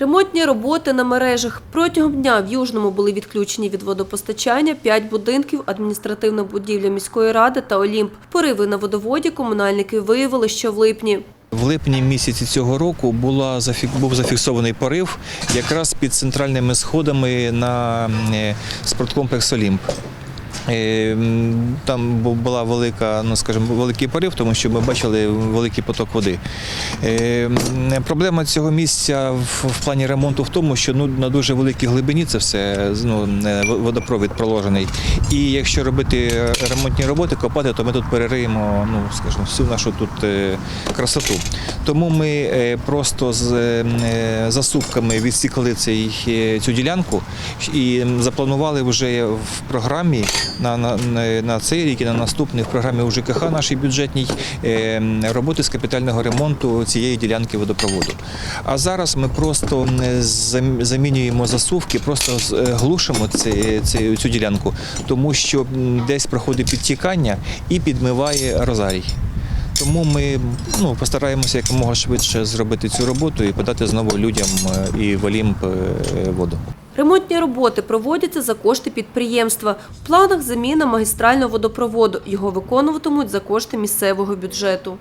Ремонтні роботи на мережах. Протягом дня в Южному були відключені від водопостачання 5 будинків, адміністративна будівля міської ради та Олімп. Пориви на водоводі комунальники виявили, що в липні. В липні місяці цього року була був зафіксований порив якраз під центральними сходами на е, спорткомплекс Олімп. Е, Там була велика, ну скажімо, великий порив, тому що ми бачили великий поток води. Е, Проблема цього місця в, плані ремонту в тому, що ну, на дуже великій глибині це все ну, водопровід проложений. І якщо робити ремонтні роботи, копати, то ми тут перериємо, ну скажімо, всю нашу тут е, красоту. Тому ми просто з засувками відсікли цей, цю ділянку і запланували вже в програмі на, на, на- цей рік і на наступний в програмі УЖКХ нашій бюджетній е, роботи з капітального ремонту цієї ділянки водопроводу. А зараз ми просто замінюємо засувки, просто е, глушимо ці, цю ділянку, тому що десь проходить підтікання і підмиває розарій. Тому ми ну, постараємося якомога швидше зробити цю роботу і подати знову людям е, і в Олімп е, воду. Ремонтні роботи проводяться за кошти підприємства. В планах заміна магістрального водопроводу. Його виконуватимуть за кошти місцевого бюджету.